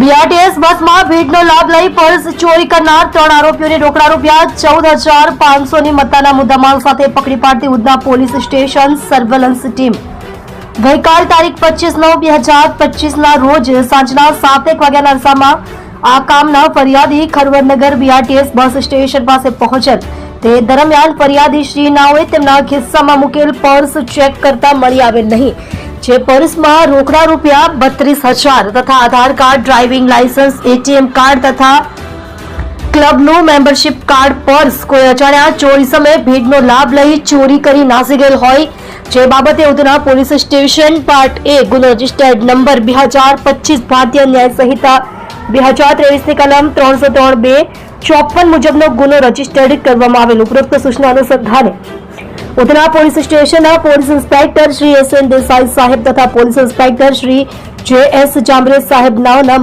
BRTS બસમાં ભીડનો લાભ લઈ પર્સ ચોરી કરનાર ત્રણ આરોપીઓને રોકડા રૂપિયા ચૌદ હજાર પાંચસોની મત્તાના મુદ્દામાલ સાથે પકડી પાડતી Udhna police station surveillance team. ગઈકાલ તારીખ પચીસ નવ બે હજાર પચીસના રોજ સાંજના સાત એક વાગ્યાના અરસામાં આ કામના ફરિયાદી ખરવરનગર બીઆરટીએસ બસ સ્ટેશન પાસે પહોંચેલ તે દરમિયાન ફરિયાદી શ્રી નાઓએ તેમના ખિસ્સામાં મૂકેલ પર્સ ચેક કરતા મળી આવેલ નહીં. જે પર્સમાં રોકડા રૂપિયા બત્રીસ હજાર તથા Aadhaar card, driving licence ATM card તથા ક્લબનું મેમ્બરશિપ કાર્ડ પર્સ કોઈ અજાણ્યા ચોરી સમયે ભીડનો લાભ લઈ ચોરી કરી નાસી ગયેલ હોય. જે બાબતે Udhna police station part A ગુનો રજિસ્ટર્ડ નંબર બે હજાર પચીસ ભારતીય ન્યાય સંહિતા બે હજાર ત્રેવીસની કલમ ત્રણસો ત્રણ બે ચોપન મુજબનો ગુનો રજીસ્ટર્ડ કરવામાં આવેલ ઉપરોક્ત સૂચના અનુસંધાને ઉધના પોલીસ સ્ટેશનના police inspector Shri S N Desai સાહેબ તથા પોલીસ ઇન્સ્પેક્ટર શ્રી જે એસ જામરે સાહેબ નાઓના